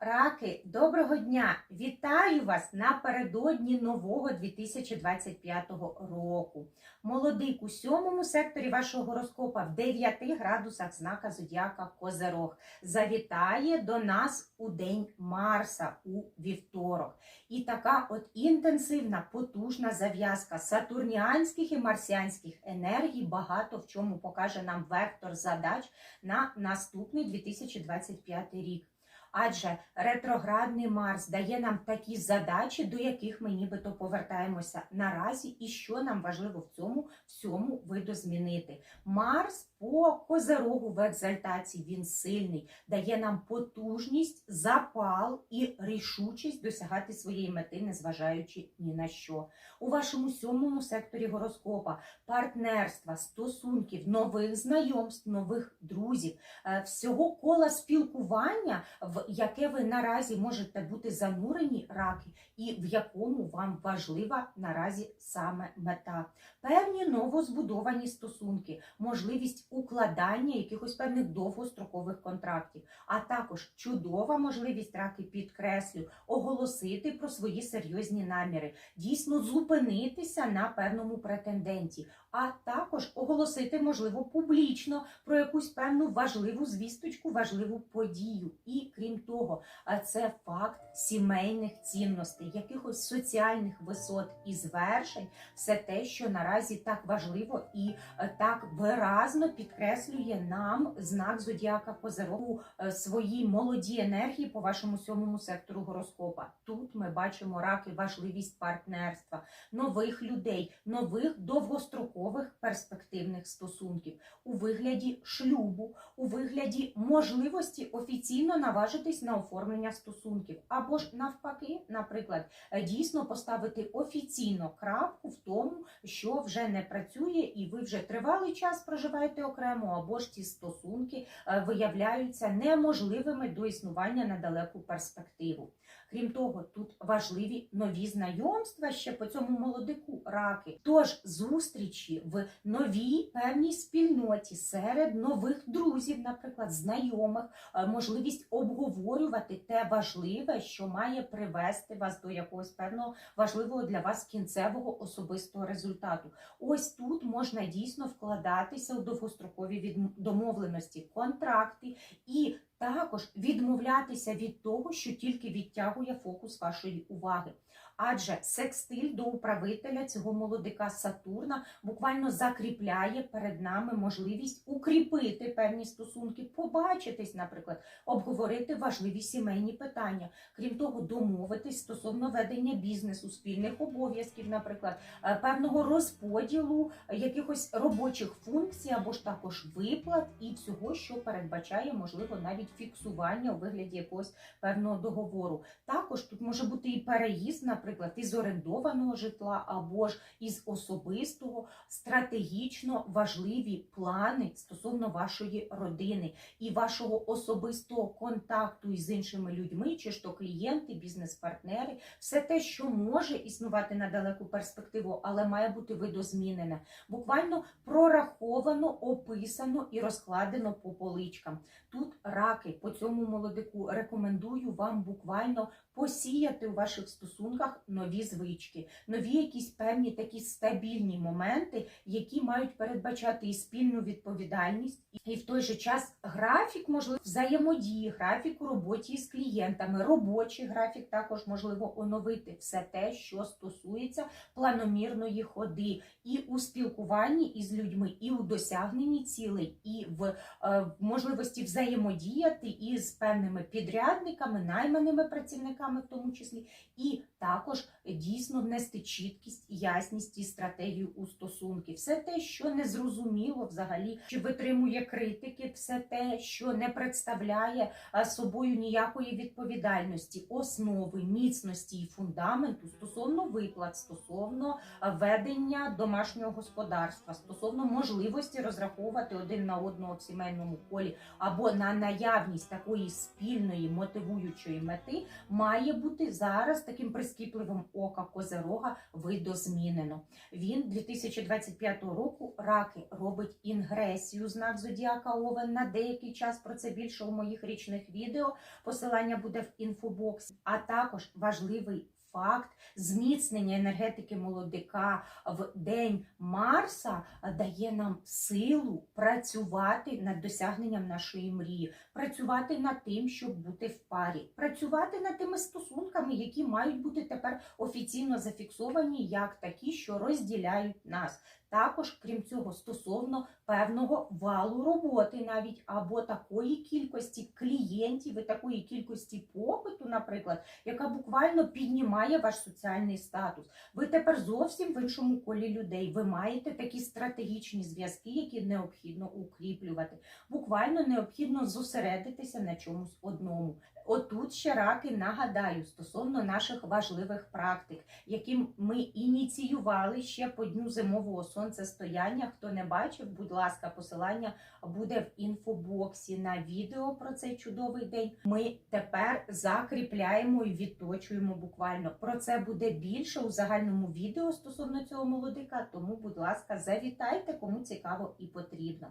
Раки, доброго дня! Вітаю вас напередодні нового 2025 року. Молодик у сьомому секторі вашого гороскопа в 9 градусах знака Зодіака Козерог завітає до нас у день Марса у вівторок. І така от інтенсивна, потужна зав'язка сатурніанських і марсіанських енергій багато в чому покаже нам вектор задач на наступний 2025 рік. Адже ретроградний Марс дає нам такі задачі, до яких ми нібито повертаємося наразі, і що нам важливо в цьому всьому видозмінити. Марс по козерогу в екзальтації він сильний, дає нам потужність, запал і рішучість досягати своєї мети, незважаючи ні на що. У вашому сьомому секторі гороскопа партнерства, стосунків, нових знайомств, нових друзів, е, всього кола спілкування, в яке ви наразі можете бути занурені раки, і в якому вам важлива наразі саме мета. Певні новозбудовані стосунки, можливість укладання якихось певних довгострокових контрактів, а також чудова можливість раки підкреслю оголосити про свої серйозні наміри, дійсно зупинитися на певному претенденті, а також оголосити, можливо, публічно про якусь певну важливу звісточку, важливу подію. І крім того, це факт сімейних цінностей, якихось соціальних висот і звершень, все те, що наразі так важливо і е, так виразно підкреслює нам знак зодіака Козерогу е, своїй молодій енергії по вашому сьомому сектору гороскопа. Тут ми бачимо раки, важливість партнерства, нових людей, нових довгострокових перспективних стосунків у вигляді шлюбу, у вигляді можливості офіційно наважитись на оформлення стосунків, або ж навпаки, наприклад, е, дійсно поставити офіційно крапку в тому, що вже не працює, і ви вже тривалий час проживаєте окремо, або ж ці стосунки е, виявляються неможливими до існування на далеку перспективу. Крім того, тут важливі нові знайомства ще по цьому молодику раки. Тож зустрічі в новій певній спільноті серед нових друзів, наприклад, знайомих, е, можливість обговорювати те важливе, що має привести вас до якогось певного важливого для вас кінцевого особистого результату. Ось тут можна дійсно вкладатися у довгострокові домовленості, контракти і також відмовлятися від того, що тільки відтягує фокус вашої уваги. Адже секстиль до управителя цього молодика Сатурна буквально закріпляє перед нами можливість укріпити певні стосунки, побачитись, наприклад, обговорити важливі сімейні питання. Крім того, домовитись стосовно ведення бізнесу, спільних обов'язків, наприклад, е, певного розподілу якихось робочих функцій або ж також виплат і всього, що передбачає, можливо, навіть фіксування у вигляді якогось певного договору. Також тут може бути і переїзд, наприклад, із орендованого житла або ж із особистого, стратегічно важливі плани стосовно вашої родини і вашого особистого контакту із іншими людьми, чи ж то клієнти, бізнес-партнери, все те, що може існувати на далеку перспективу, але має бути видозмінене, буквально прораховано, описано і розкладено по поличкам. Тут раки. По цьому молодику рекомендую вам буквально посіяти у ваших стосунках нові звички, нові якісь певні такі стабільні моменти, які мають передбачати і спільну відповідальність, і в той же час графік, можливо, взаємодії, графік у роботі з клієнтами, робочий графік також можливо оновити все те, що стосується планомірної ходи, і у спілкуванні із людьми, і у досягненні цілей, і в е, можливості взаємодіяти із певними підрядниками, найманими працівниками, в тому числі, і також дійсно внести чіткість, ясність і стратегію у стосунки. Все те, що не зрозуміло взагалі, чи витримує критики, все те, що не представляє собою ніякої відповідальності, основи, міцності і фундаменту стосовно виплат, стосовно ведення домашнього господарства, стосовно можливості розраховувати один на одного в сімейному колі або на наявність такої спільної мотивуючої мети має бути зараз таким прискіпливим ока Козерога видозмінено. Він 2025 року раки робить інгресію знак Зодіака Овен на деякий час. Про це більше у моїх річних відео. Посилання буде в інфобоксі, а також важливий. Факт зміцнення енергетики молодика в день Марса дає нам силу працювати над досягненням нашої мрії, працювати над тим, щоб бути в парі, працювати над тими стосунками, які мають бути тепер офіційно зафіксовані як такі, що розділяють нас. Також, крім цього, стосовно певного валу роботи, навіть або такої кількості клієнтів і такої кількості попиту, наприклад, яка буквально піднімає ваш соціальний статус. Ви тепер зовсім в іншому колі людей. Ви маєте такі стратегічні зв'язки, які необхідно укріплювати. Буквально необхідно зосередитися на чомусь одному. Отут ще раки нагадаю стосовно наших важливих практик, які ми ініціювали ще по дню зимового сонцестояння. Хто не бачив, будь ласка, посилання буде в інфобоксі на відео про цей чудовий день. Ми тепер закріпляємо і відточуємо буквально. Про це буде більше у загальному відео стосовно цього молодика. Тому, будь ласка, завітайте, кому цікаво і потрібно.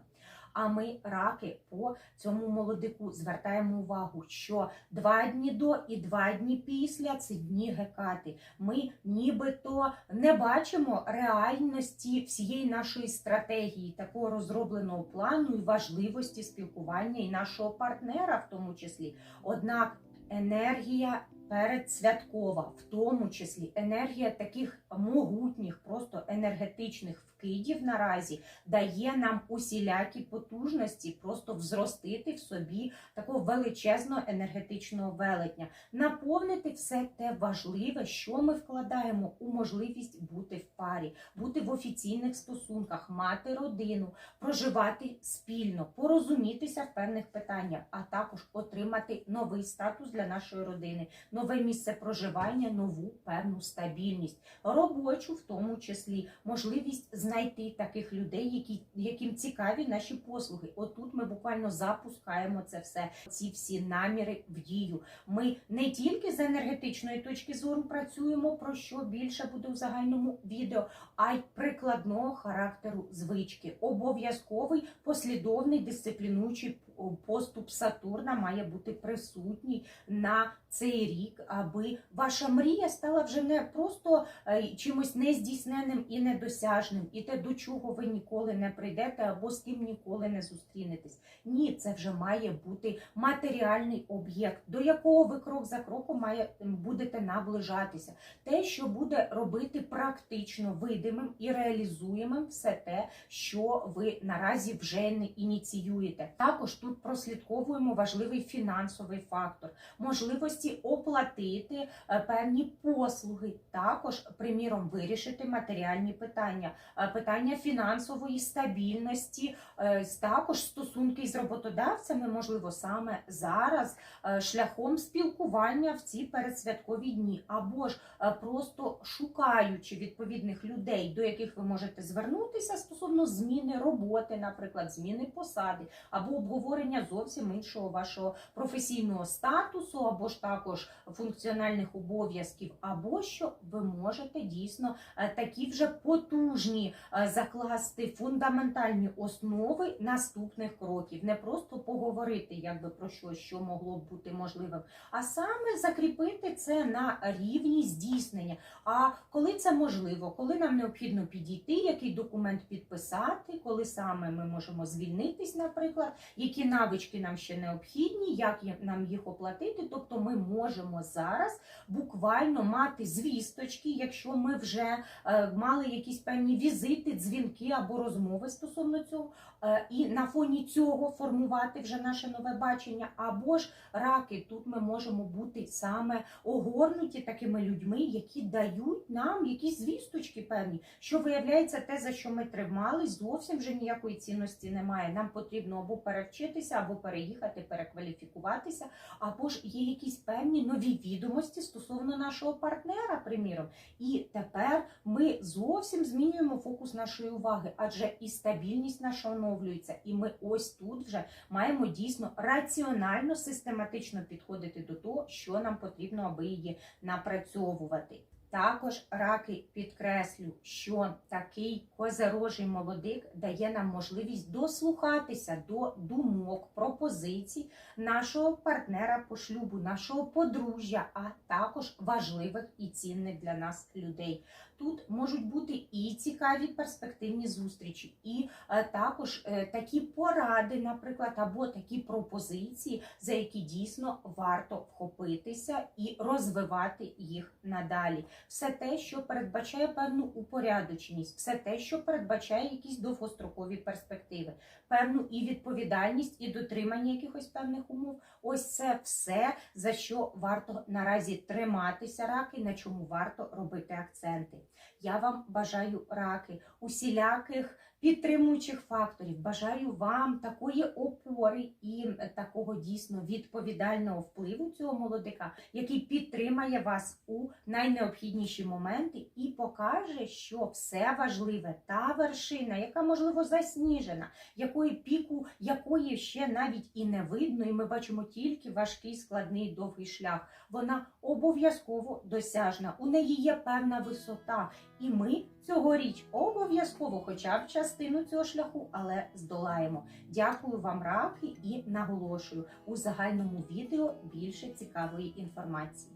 А ми, раки, по цьому молодику звертаємо увагу, що два дні до і два дні після це дні гекати. Ми нібито не бачимо реальності всієї нашої стратегії, такого розробленого плану і важливості спілкування і нашого партнера, в тому числі. Однак енергія передсвяткова, в тому числі енергія таких могутніх, просто енергетичних вкидів наразі дає нам усілякі потужності, просто взростити в собі такого величезного енергетичного велетня, наповнити все те важливе, що ми вкладаємо у можливість бути в парі, бути в офіційних стосунках, мати родину, проживати спільно, порозумітися в певних питаннях, а також отримати новий статус для нашої родини, нове місце проживання, нову певну стабільність, робочу в тому числі, можливість знайти таких людей, які, яким цікаві наші послуги. Отут ми буквально запускаємо це все, ці всі наміри в дію. Ми не тільки з енергетичної точки зору працюємо, про що більше буде у загальному відео, а й прикладного характеру звички. Обов'язковий послідовний дисциплінуючий поступ Сатурна має бути присутній на цей рік, аби ваша мрія стала вже не просто е, чимось нездійсненним і недосяжним, і те, до чого ви ніколи не прийдете або з ким ніколи не зустрінетесь. Ні, це вже має бути матеріальний об'єкт, до якого ви крок за кроком має, будете наближатися. Те, що буде робити практично видимим і реалізуємим все те, що ви наразі вже не ініціюєте. Також тут прослідковуємо важливий фінансовий фактор, можливості оплатити е, певні послуги, також, приміром, вирішити матеріальні питання, е, питання фінансової стабільності, е, також стосунки з роботодавцями, можливо, саме зараз шляхом спілкування в ці передсвяткові дні, або ж просто шукаючи відповідних людей, до яких ви можете звернутися стосовно зміни роботи, наприклад, зміни посади, або обговорення зовсім іншого вашого професійного статусу, або ж також функціональних обов'язків, або що ви можете дійсно е, такі вже потужні е, закласти фундаментальні основи наступних кроків, не просто поговорити якби про щось, що могло б бути можливим, а саме закріпити це на рівні здійснення. А коли це можливо, коли нам необхідно підійти, який документ підписати, коли саме ми можемо звільнитись, наприклад, які навички нам ще необхідні, як нам їх оплатити. Тобто ми можемо зараз буквально мати звісточки, якщо ми вже е, мали якісь певні візити, дзвінки або розмови стосовно цього, е, і на фоні цього формувати вже наше нове бачення, або ж раки, тут ми можемо бути саме огорнуті такими людьми, які дають нам якісь звісточки певні, що виявляється те, за що ми тримались, зовсім вже ніякої цінності немає. Нам потрібно або перевчити навчитися або переїхати, перекваліфікуватися, або ж є якісь певні нові відомості стосовно нашого партнера, приміром. І тепер ми зовсім змінюємо фокус нашої уваги, адже і стабільність наша оновлюється, і ми ось тут вже маємо дійсно раціонально, систематично підходити до того, що нам потрібно, аби її напрацьовувати. Також раки підкреслю, що такий козерожий молодик дає нам можливість дослухатися до думок, пропозицій нашого партнера по шлюбу, нашого подружжя, а також важливих і цінних для нас людей. Тут можуть бути і цікаві перспективні зустрічі, і е, також е, такі поради, наприклад, або такі пропозиції, за які дійсно варто вхопитися і розвивати їх надалі. Все те, що передбачає певну упорядоченість, все те, що передбачає якісь довгострокові перспективи, певну і відповідальність, і дотримання якихось певних умов. Ось це все, за що варто наразі триматися раки, на чому варто робити акценти. Я вам бажаю раки, усіляких підтримуючих факторів. Бажаю вам такої опори і такого дійсно відповідального впливу цього молодика, який підтримає вас у найнеобхідніші моменти і покаже, що все важливе, та вершина, яка можливо засніжена, якої піку, якої ще навіть і не видно, і ми бачимо тільки важкий, складний, довгий шлях. Вона обов'язково досяжна. У неї є певна висота, і ми цьогоріч обов'язково, хоча б частину цього шляху, але здолаємо. Дякую вам, раки, і наголошую у загальному відео більше цікавої інформації.